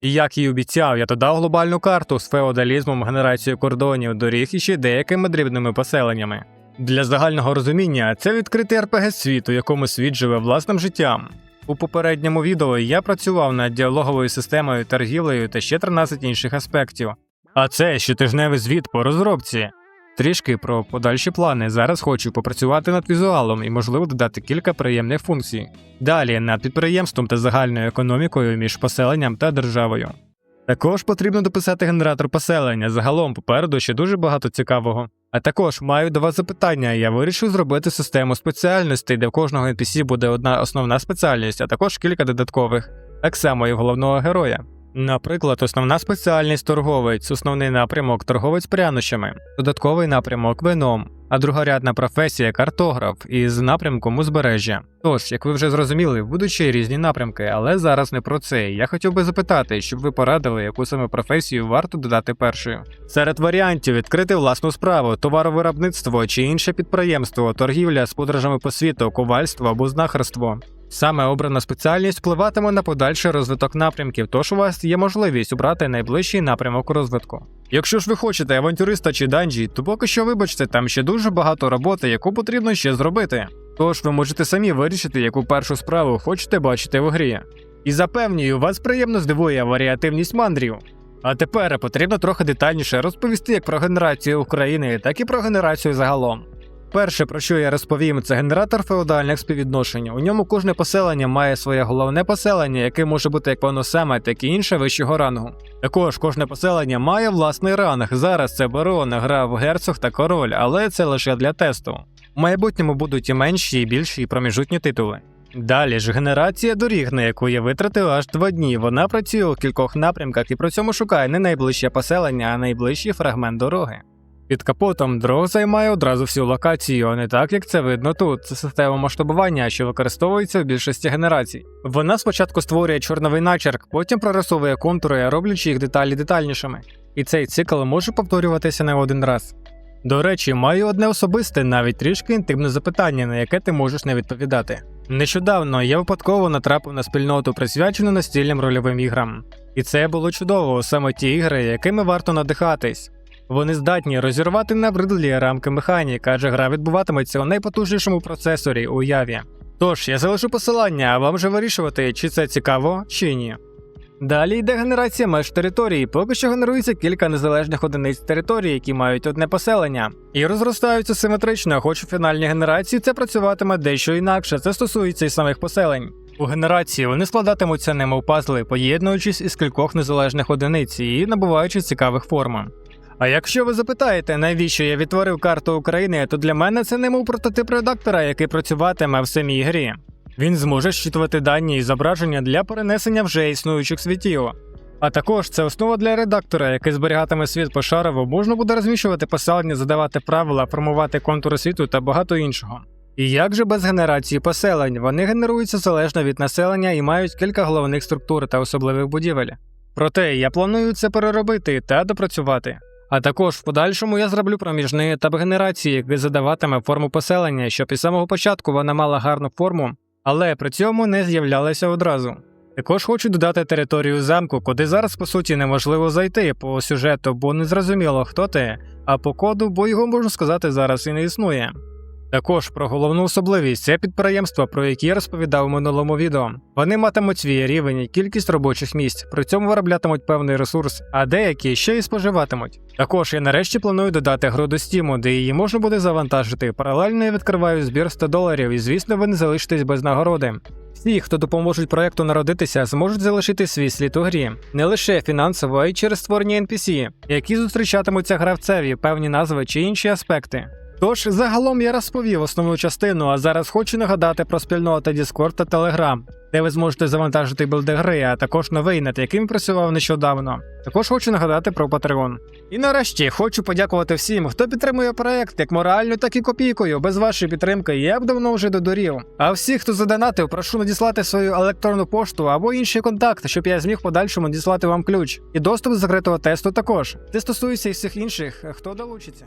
І як і обіцяв, я додав глобальну карту з феодалізмом, генерацією кордонів, доріг і ще деякими дрібними поселеннями. Для загального розуміння це відкритий РПГ світ, у якому світ живе власним життям. У попередньому відео я працював над діалоговою системою, торгівлею та ще 13 інших аспектів. А це щотижневий звіт по розробці. Трішки про подальші плани. Зараз хочу попрацювати над візуалом і, можливо, додати кілька приємних функцій. Далі над підприємством та загальною економікою між поселенням та державою. Також потрібно дописати генератор поселення. Загалом попереду ще дуже багато цікавого. А також маю до вас запитання. Я вирішив зробити систему спеціальностей, де в кожного NPC буде одна основна спеціальність, а також кілька додаткових, так само і головного героя. Наприклад, основна спеціальність торговець, основний напрямок торговець прянощами, додатковий напрямок вином, а другорядна професія картограф із напрямком узбережжя. Тож, як ви вже зрозуміли, й різні напрямки, але зараз не про це. Я хотів би запитати, щоб ви порадили, яку саме професію варто додати першою. Серед варіантів відкрити власну справу, товаровиробництво чи інше підприємство, торгівля з подорожами по світу, ковальство або знахарство. Саме обрана спеціальність впливатиме на подальший розвиток напрямків, тож у вас є можливість обрати найближчий напрямок розвитку. Якщо ж ви хочете авантюриста чи данжі, то поки що вибачте, там ще дуже багато роботи, яку потрібно ще зробити. Тож ви можете самі вирішити, яку першу справу хочете бачити в грі. І запевнюю, вас приємно здивує варіативність мандрів. А тепер потрібно трохи детальніше розповісти як про генерацію України, так і про генерацію загалом. Перше, про що я розповім, це генератор феодальних співвідношень. У ньому кожне поселення має своє головне поселення, яке може бути як воно саме, так і інше вищого рангу. Також кожне поселення має власний ранг. Зараз це барон, грав герцог та король, але це лише для тесту. В майбутньому будуть і менші, і більші і проміжутні титули. Далі ж генерація доріг, на яку я витратив аж два дні. Вона працює у кількох напрямках і при цьому шукає не найближче поселення, а найближчий фрагмент дороги. Під капотом дрог займає одразу всю локацію, а не так, як це видно тут. Це система масштабування, що використовується в більшості генерацій. Вона спочатку створює чорновий начерк, потім прорисовує контури, роблячи їх деталі детальнішими. І цей цикл може повторюватися не один раз. До речі, маю одне особисте, навіть трішки інтимне запитання, на яке ти можеш не відповідати. Нещодавно я випадково натрапив на спільноту, присвячену настільним рольовим іграм. І це було чудово, саме ті ігри, якими варто надихатись. Вони здатні розірвати набридлі рамки механіки, адже гра відбуватиметься у найпотужнішому процесорі уяві. Тож я залишу посилання, а вам же вирішувати, чи це цікаво, чи ні. Далі йде генерація меж території. Поки що генерується кілька незалежних одиниць території, які мають одне поселення, і розростаються симетрично, хоч у фінальній генерації це працюватиме дещо інакше. Це стосується і самих поселень. У генерації вони складатимуться немов пазли, поєднуючись із кількох незалежних одиниць і набуваючи цікавих форм. А якщо ви запитаєте, навіщо я відтворив карту України, то для мене це немов прототип редактора, який працюватиме в самій грі. Він зможе щитувати дані і зображення для перенесення вже існуючих світів. А також це основа для редактора, який зберігатиме світ пошарово, можна буде розміщувати поселення, задавати правила, формувати контури світу та багато іншого. І як же без генерації поселень? Вони генеруються залежно від населення і мають кілька головних структур та особливих будівель. Проте я планую це переробити та допрацювати. А також в подальшому я зроблю проміжний етап генерації, де задаватиме форму поселення, щоб із самого початку вона мала гарну форму, але при цьому не з'являлася одразу. Також хочу додати територію замку, куди зараз по суті неможливо зайти по сюжету, бо не зрозуміло хто ти, а по коду, бо його можна сказати зараз і не існує. Також про головну особливість це підприємства, про які я розповідав у минулому відео. Вони матимуть свій рівень і кількість робочих місць, при цьому вироблятимуть певний ресурс, а деякі ще й споживатимуть. Також я нарешті планую додати гру до Steam, де її можна буде завантажити. Паралельно я відкриваю збір 100 доларів, і звісно, ви не залишитесь без нагороди. Всі, хто допоможуть проекту народитися, зможуть залишити свій слід у грі не лише фінансово, а й через створення NPC, які зустрічатимуться гравцеві, певні назви чи інші аспекти. Тож загалом я розповів основну частину, а зараз хочу нагадати про спільноти Discord та Telegram, де ви зможете завантажити білди гри, а також новий, над яким працював нещодавно. Також хочу нагадати про Patreon. І нарешті хочу подякувати всім, хто підтримує проект як морально, так і копійкою. Без вашої підтримки я б давно вже додурів. А всіх, хто задонатив, прошу надіслати свою електронну пошту або інші контакти, щоб я зміг подальшому надіслати вам ключ. І доступ до закритого тесту також. Це стосується і всіх інших, хто долучиться.